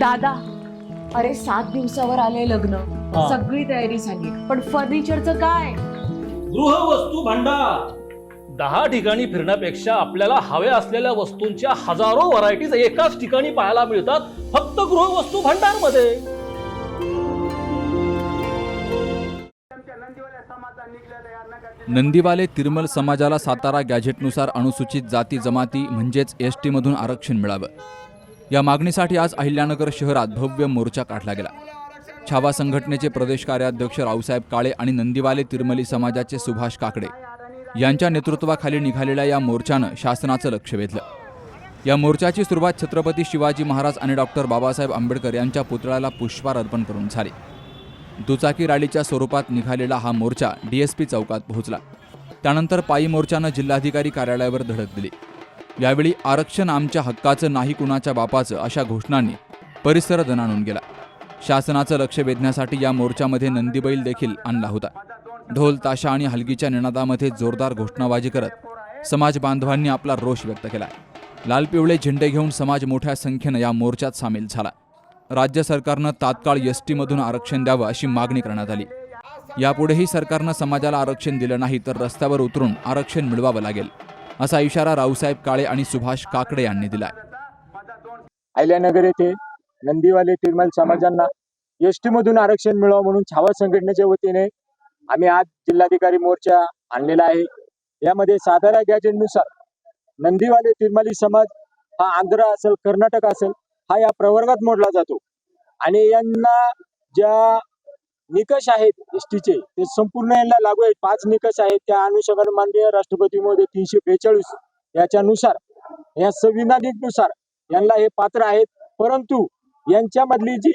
दादा अरे सात दिवसावर आले लग्न. हा. सगळी तयारी झाली. पण फर्निचरचं काय? गृहवस्तू भांडार. दहा ठिकाणी फिरण्यापेक्षा आपल्याला हव्या असलेल्या वस्तूंच्या हजारो व्हरायटीज एकाच ठिकाणी पाहायला मिळतात फक्त गृहवस्तू भांडारमध्ये नंदीवाले तिरमल समाजाला सातारा गॅझेटनुसार अनुसूचित जाती जमाती म्हणजेच एस टीमधून आरक्षण मिळावं. या मागणीसाठी आज अहिल्यानगर शहरात भव्य मोर्चा काढला गेला. छावा संघटनेचे प्रदेश कार्याध्यक्ष रावसाहेब काळे आणि नंदीवाले तिरमली समाजाचे सुभाष काकडे यांच्या नेतृत्वाखाली निघालेल्या या मोर्चानं शासनाचं लक्ष वेधलं. या मोर्चाची सुरुवात छत्रपती शिवाजी महाराज आणि डॉक्टर बाबासाहेब आंबेडकर यांच्या पुतळ्याला पुष्पार अर्पण करून झाली. दुचाकी रॅलीच्या स्वरूपात निघालेला हा मोर्चा डीएसपी चौकात पोहोचला. त्यानंतर पायी मोर्चानं जिल्हाधिकारी कार्यालयावर धडक दिली. यावेळी आरक्षण आमच्या हक्काचं नाही कुणाच्या बापाचं अशा घोषणांनी परिसर दणाणून गेला. शासनाचं लक्ष वेधण्यासाठी या मोर्चामध्ये नंदीबैल देखील आणला होता. ढोल ताशा आणि हलगीच्या निनादामध्ये जोरदार घोषणाबाजी करत समाज बांधवांनी आपला रोष व्यक्त केला. लाल पिवळे झेंडे घेऊन समाज मोठ्या संख्येनं या मोर्चात सामील झाला. राज्य सरकारनं तात्काळ एस टीमधून आरक्षण द्यावं अशी मागणी करण्यात आली. यापुढेही सरकारनं समाजाला आरक्षण दिलं नाही तर रस्त्यावर उतरून आरक्षण मिळवावं लागेल. असा इशारा रावसाहेब काळे आणि सुभाष काकडे यांनी दिलाय. अहिल्यानगर येथे नंदीवाले तिरमल समाजांना एस टी मधून आरक्षण मिळावं म्हणून छावा संघटनेच्या वतीने आम्ही आज जिल्हाधिकारी मोर्चा आणलेला आहे. यामध्ये सातारा गॅजेटनुसार नंदीवाले तिरमाली समाज हा आंध्र असेल कर्नाटक असेल हा या प्रवर्गात मोडला जातो. आणि यांना ज्या निकष आहेत एस टीचे ते संपूर्ण यांना लागू आहेत. पाच निकष आहेत. त्या अनुषंगाने माननीय राष्ट्रपती मोदी तीनशे बेचाळीस याच्यानुसार या संविधानिकनुसार यांना हे पात्र आहेत. परंतु यांच्यामधली जी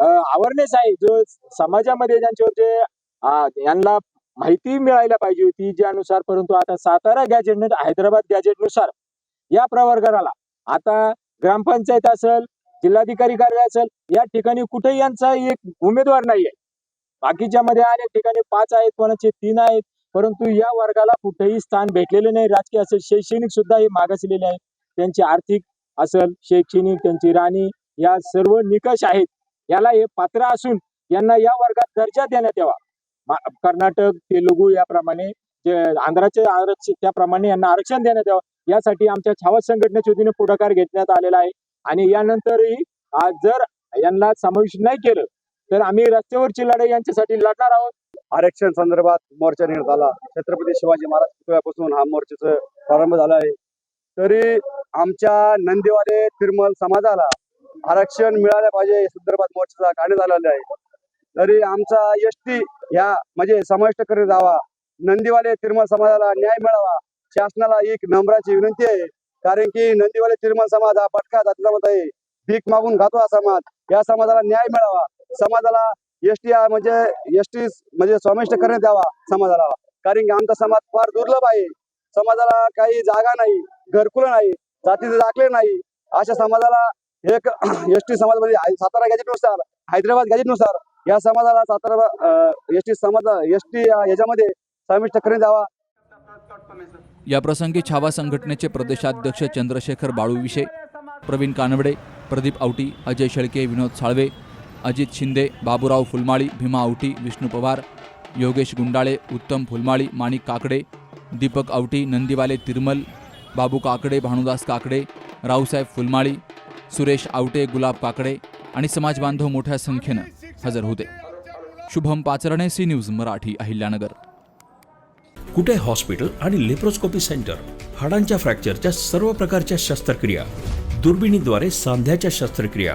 अवेअरनेस आहे जो समाजामध्ये ज्यांच्यावर जे यांना माहिती मिळायला पाहिजे होती ज्यानुसार परंतु आता सातारा गॅजेट हैदराबाद गॅजेटनुसार या प्रवर्गाला आता ग्रामपंचायत असेल जिल्हाधिकारी कार्यालय असेल या ठिकाणी कुठेही यांचा एक उमेदवार नाहीये. बाकीच्या मध्ये अनेक ठिकाणी पाच आहेत कोणाचे तीन आहेत. परंतु या वर्गाला कुठेही स्थान भेटलेले नाही. राजकीय असेल शैक्षणिक सुद्धा हे मागासलेले आहे त्यांची आर्थिक असेल शैक्षणिक त्यांची राणी या सर्व निकष आहेत. याला हे पात्र असून यांना या वर्गात दर्जा देण्यात यावा. कर्नाटक तेलुगू याप्रमाणे जे आंध्राचे आरक्षण त्याप्रमाणे यांना आरक्षण देण्यात यावं. यासाठी आमच्या छावा संघटनेच्या वतीने पुढाकार घेतण्यात आलेला आहे. आणि यानंतरही आज जर यांना समाविष्ट नाही केलं तर आम्ही रस्त्यावरची लढाई यांच्यासाठी लढणार आहोत. आरक्षण संदर्भात मोर्चा नेण्यात आला छत्रपती शिवाजी महाराज पुतळ्यापासून हा मोर्चाचा प्रारंभ झाला आहे. तरी आमच्या नंदीवाले तिरमल समाजाला आरक्षण मिळालं पाहिजे संदर्भात मोर्चाचा काढण्यात आलेला आहे तरी आमचा एस टी ह्या म्हणजे समाविष्ट करण्यात जावा नंदीवाले तिरमल समाजाला न्याय मिळावा. शासनाला एक नम्राची विनंती आहे. कारण की नंदीवाले तिरमल समाज हा पटका जातीचा मत आहे. भीक मागून खातो हा समाज. या समाजाला न्याय मिळावा. समाजाला एस टी म्हणजे एस टी म्हणजे समाविष्ट करण्यात यावा समाजाला. कारण की आमचा समाज फार दुर्लभ आहे. समाजाला काही जागा नाही घरकुलं नाही जातीचे दाखले नाही. अशा समाजाला एक एस टी समाज म्हणजे सातारा गॅजेटनुसार हैदराबाद गॅजेटनुसार या समाजाला सातारा एस टी समाज एस टी याच्यामध्ये समाविष्ट करण्यात यावा. याप्रसंगी छावा संघटनेचे प्रदेशाध्यक्ष चंद्रशेखर बाळूविषे प्रवीण कानवडे प्रदीप आवटी अजय शेळके विनोद साळवे अजित शिंदे बाबूराव फुलमाळी भीमा आवटी विष्णू पवार योगेश गुंडाळे उत्तम फुलमाळी माणिक काकडे दीपक आवटी नंदीवाले तिरमल बाबू काकडे भानुदास काकडे रावसाहेब फुलमाळी सुरेश आवटे गुलाब काकडे आणि समाजबांधव मोठ्या संख्येनं हजर होते. Shubham Pacharne C News Marathi Ahilyanagar. Kute hospital आणि लेप्रोस्कोपी सेंटर? हाडांच्या फ्रॅक्चरच्या सर्व प्रकारच्या शस्त्रक्रिया दुर्बिणीद्वारे सांध्याच्या शस्त्रक्रिया